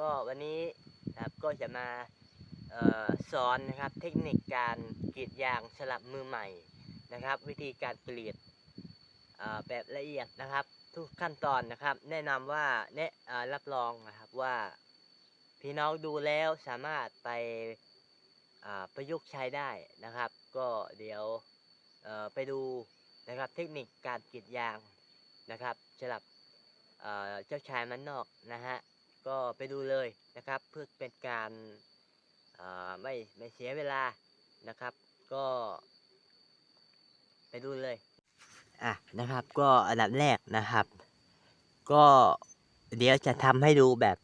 ก็วันนี้นะครับก็จะมาออสอนนะครับเทคนิคการกรีดยางสลับมือใหม่นะครับ วิธีการกรีดแบบละเอียดนะครับ ทุกขั้นตอนนะครับ แนะนำว่าแนะรับรองนะครับว่าพี่น้องดูแล้วสามารถไปประยุกต์ใช้ได้นะครับ ก็เดี๋ยวไปดูนะครับเทคนิคการกรีดยางนะครับสลับเจ้าชายมันนอกนะฮะ ก็ไปดูเลยนะครับ เพื่อเป็นการไม่ไม่เสียเวลานะครับ ก็ ไปดูเลยอะนะครับ ก็อันดับแรกนะครับ ก็เดี๋ยวจะทำให้ดูแบบ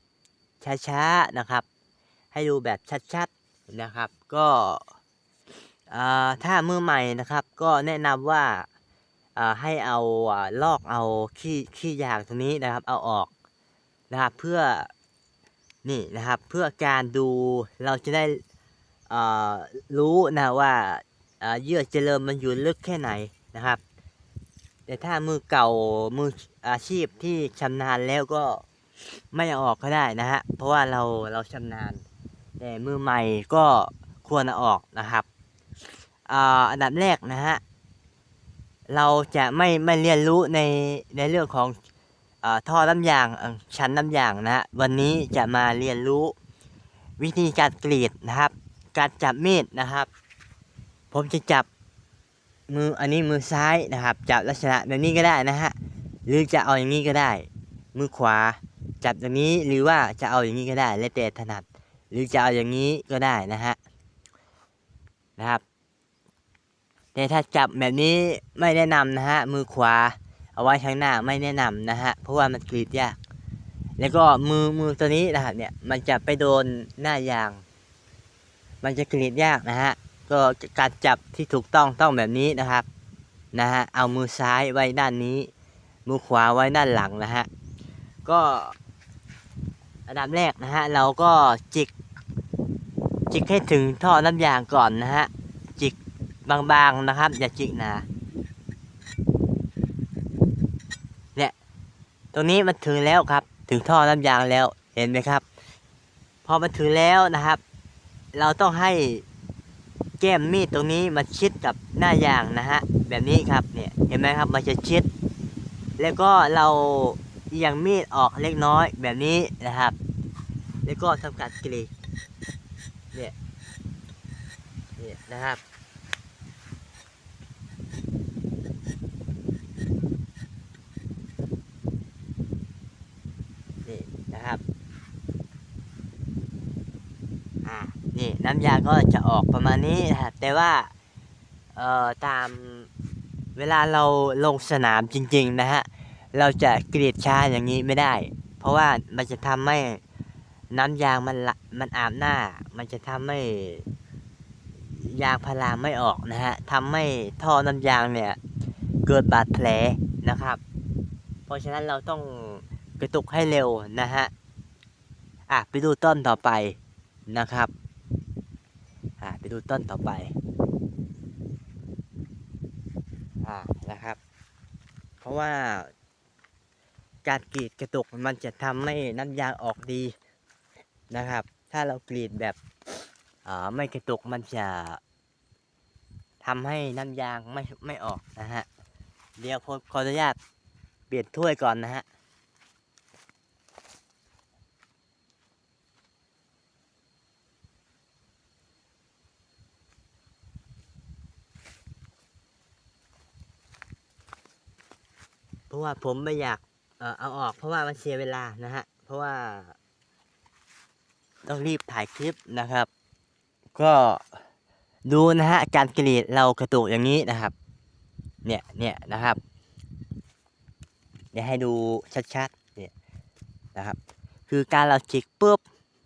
ช้าๆนะครับ ให้ดูแบบชัดๆนะครับ ก็อ่าถ้ามือใหม่นะครับ ก็แนะนำว่าอ่าให้เอาอ่าลอกเอาขี้ขี้ยางตรงนี้นะครับ เอาออกนะครับเพื่อ นี่นะครับเพื่อการดูเราจะได้รู้นะว่าเยื่อเจริญมันอยู่ลึกแค่ไหนนะครับ แต่ถ้ามือเก่ามืออาชีพที่ชำนาญแล้วก็ไม่ออกก็ได้นะฮะเพราะว่าเราเราชำนาญ แต่มือใหม่ก็ควรออกนะครับอันดับแรกนะฮะเราจะไม่ไม่เรียนรู้ในในเรื่องของ ท่อน้ำยางชั้นน้ำยางนะฮะวันนี้จะมาเรียนรู้วิธีการกรีดนะครับ การจับมีดนะครับ ผมจะจับมืออันนี้มือซ้ายนะครับ จับลักษณะแบบนี้ก็ได้นะฮะหรือจะเอาอย่างนี้ก็ได้ มือขวา จับอย่างนี้หรือว่าจะเอาอย่างนี้ก็ได้แล้วแต่ถนัด หรือจะเอาอย่างนี้ก็ได้นะฮะนะครับแต่ถ้าจับแบบนี้ไม่แนะนำนะฮะมือขวา เอาไว้ข้างหน้าไม่แนะนำนะฮะ เพราะว่ามันกรีดยาก แล้วก็มือมือตัวนี้นะครับเนี่ย มันจะไปโดนหน้ายาง มันจะกรีดยากนะฮะ ก็การจับที่ถูกต้องต้องแบบนี้นะครับ นะฮะ เอามือซ้ายไว้ด้านนี้ มือขวาไว้ด้านหลังนะฮะ ก็อันดับแรกนะฮะ เราก็จิก จิกให้ถึงท่อน้ำยางก่อนนะฮะ จิกบางๆนะครับ อย่าจิกหนาเนี่ย ตรงนี้มันถึงแล้วครับ ถึงท่อน้ำยางแล้วเห็นไหมครับ พอมันถึงแล้วนะครับ เราต้องให้แก้มมีดตรงนี้มาชิดกับหน้ายางนะฮะแบบนี้ครับเนี่ยเห็นไหมครับมันจะชิด แล้วก็เราเอียงมีดออกเล็กน้อยแบบนี้นะครับ แล้วก็ทำการกรีดเนี่ยเนี่ยนะครับ นี่นะครับ อ่า น้ำยาก็จะออกประมาณนี้นะครับแต่ว่าเอ่อตามเวลาเราลงสนามจริงๆนะฮะเราจะกรีดช้าอย่างนี้ไม่ได้ เพราะว่ามันจะทำให้น้ำยางมันละมันอาบหน้า มันจะทำให้ยางพาราไม่ออกนะฮะทำให้ท่อน้ำยางเนี่ยเกิดบาดแผลนะครับ เพราะฉะนั้นเราต้องกระตุกให้เร็วนะฮะอะไปดูต้นต่อไปนะครับ ดูต้นต่อไป อ่า นะครับ เพราะว่า การกรีดกระตุกมันจะทำให้น้ำยางออกดีนะครับ ถ้าเรากรีดแบบอ่ไม่กระตุกมันจะทำให้น้ำยางไม่ไม่ออกนะฮะ เดี๋ยวขออนุญาตเปลี่ยนถ้วยก่อนนะฮะ ราะว่าผมไม่อยากเออเอาออก เพราะว่ามันเสียเวลานะฮะ เพราะว่า ต้องรีบถ่ายคลิปนะครับ ก็ดูนะฮะการกรีดเรากระตุกอย่างนี้นะครับ เนี่ยเนี่ยนะครับ เดี๋ยวให้ดูชัดๆเนี่ยนะครับ คือการเราจิกปุ๊บ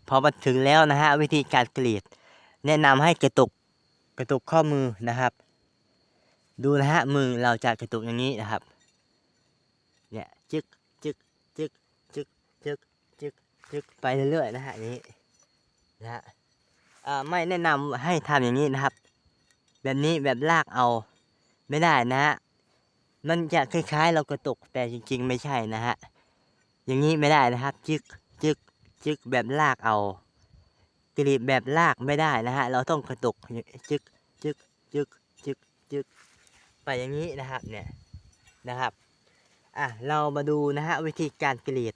พอมาถึงแล้วนะฮะวิธีการกรีด แนะนำให้กระตุกกระตุกข้อมือนะครับ ดูนะฮะมือเราจะกระตุกอย่างนี้นะครับ จึกจึกจึกจึกจึกจึกจึกไปเรื่อยๆนะฮะอย่างนี้นะฮะไม่แนะนำให้ทำอย่างนี้นะครับ แบบนี้แบบลากเอาไม่ได้นะฮะมันจะคล้ายๆ เรากระตุกแต่จริง ๆ ไม่ใช่นะฮะอย่างนี้ไม่ได้นะครับ จึกจึกจึกแบบลากเอากรีดแบบลากไม่ได้นะฮะเราต้องกระตุกจึกจึกจึกจึกจึกไปอย่างนี้นะครับเนี่ยนะครับ อะเรามาดูนะฮะวิธีการกรีด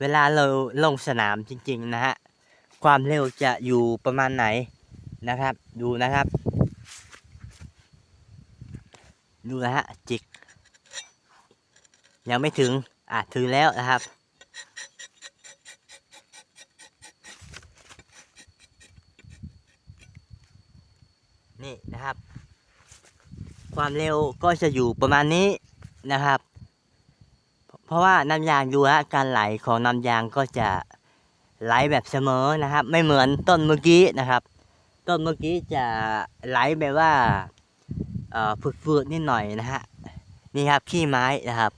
เวลาเราลงสนามจริงๆนะฮะความเร็วจะอยู่ประมาณไหนนะครับ ดูนะครับ ดูนะฮะจิก ยังไม่ถึงอะถึงแล้วนะครับนี่นะครับ ความเร็วก็จะอยู่ประมาณนี้นะครับ ราะว่าน้ำยางดูฮะการไหลของน้ำยางก็จะไหลแบบเสมอนะครับ ไม่เหมือนต้นเมื่อกี้นะครับ ต้นเมื่อกี้จะไหลแบบว่าเอ่อฝืดๆนิดหน่อยนะฮะนี่ครับขี้ไม้นะครับ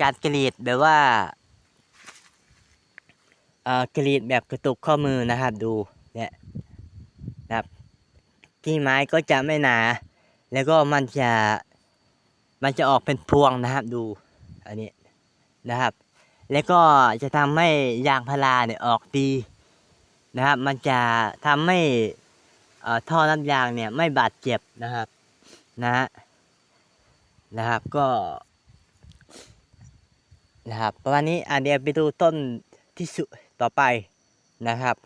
การกรีดแบบว่าเอ่อกรีดแบบกระตุกข้อมือนะครับ ดูเนี่ยนะครับขี้ไม้ก็จะไม่หนา แล้วก็มันจะมันจะออกเป็นพวงนะครับดู อันนี้นะครับ แล้วก็จะทำให้ยางพาราเนี่ยออกดีนะครับ มันจะทำให้อ่อท่อน้ำยางเนี่ยไม่บาดเจ็บนะครับนะฮะนะครับก็นะครับประมาณนี้อะเดี๋ยวไปดูต้นที่สุต่อไปนะครับ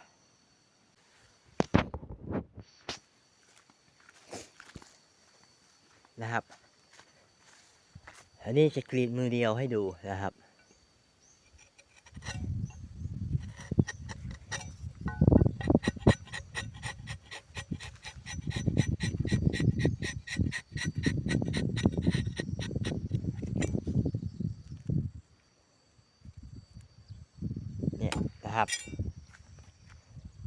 นะครับ อันนี้จะกรีดมือเดียวให้ดูนะครับ เนี่ยนะครับ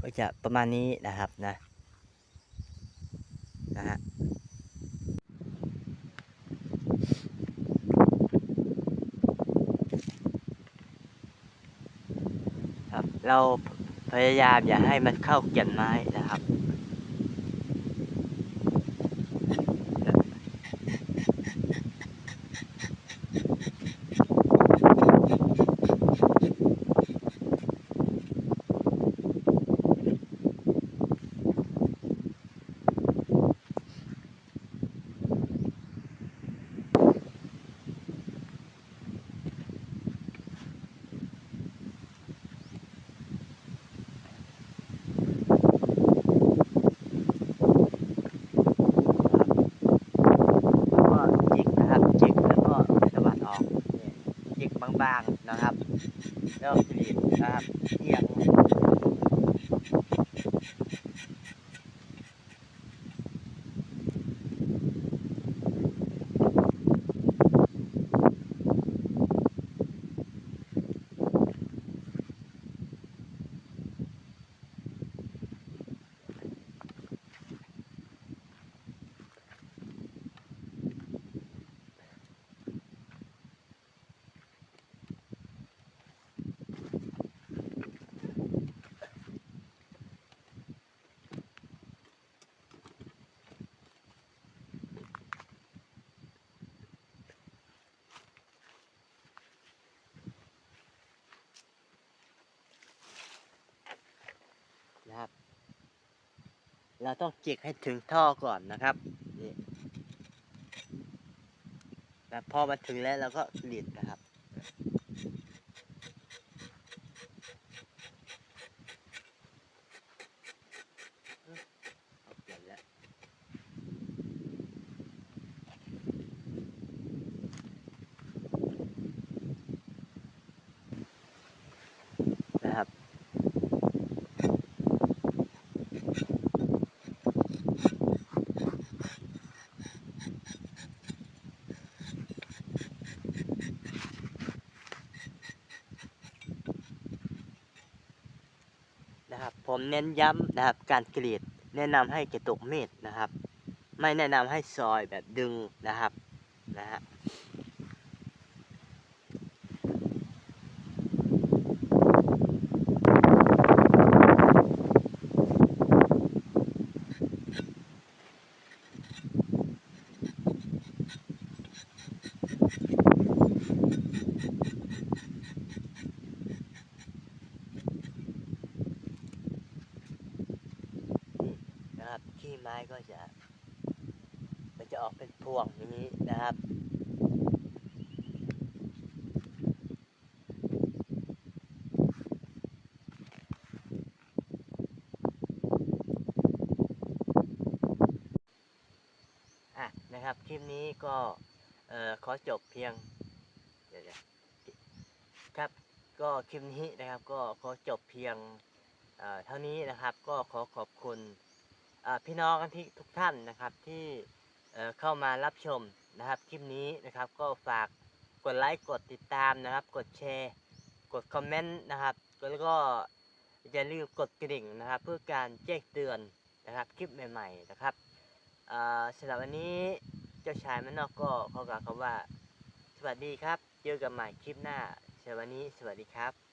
ก็จะประมาณนี้นะครับนะ นะฮะ ครับ เราพยายามอย่าให้มันเข้าเกี่ยนไม้นะครับ ก็จิกนะครับจิกแล้วก็สะบัดออกเนี่ยจิกบางๆนะครับ แล้วกรีดนะครับเอียงนะครับ เราต้องจิกให้ถึงท่อก่อนนะครับนี่พอมาถึงแล้วเราก็หลีดนะครับ เอาเปลี่ยนแล้ว นะครับ นะครับ ผม เน้นย้ำนะครับ การกรีดแนะนำให้กระตุกมีดนะครับ ไม่แนะนำให้ซอยแบบดึงนะครับนะฮะ น ขี้ไม้ก็จะมันจะออกเป็นพวงอย่างนี้นะครับ อะนะครับ คลิปนี้ก็เอ่อขอจบเพียงเดี๋ยวครับ ก็คลิปนี้นะครับก็ขอจบเพียงเท่านี้นะครับ ก็ขอขอบคุณ พี่น้องที่ทุกท่านนะครับที่เข้ามารับชมนะครับคลิปนี้นะครับก็ฝากกดไลค์กดติดตามนะครับ กดแชร์ กดคอมเมนต์นะครับแล้วก็อย่าลืมกดกระดิ่งนะครับ เพื่อการแจ้งเตือนนะครับคลิปใหม่ๆนะครับสำหรับวันนี้เจ้าชายมันนอกก็ขอกล่าวคำว่า สวัสดีครับ เจอกันใหม่คลิปหน้าสำหรับวันนี้สวัสดีครับ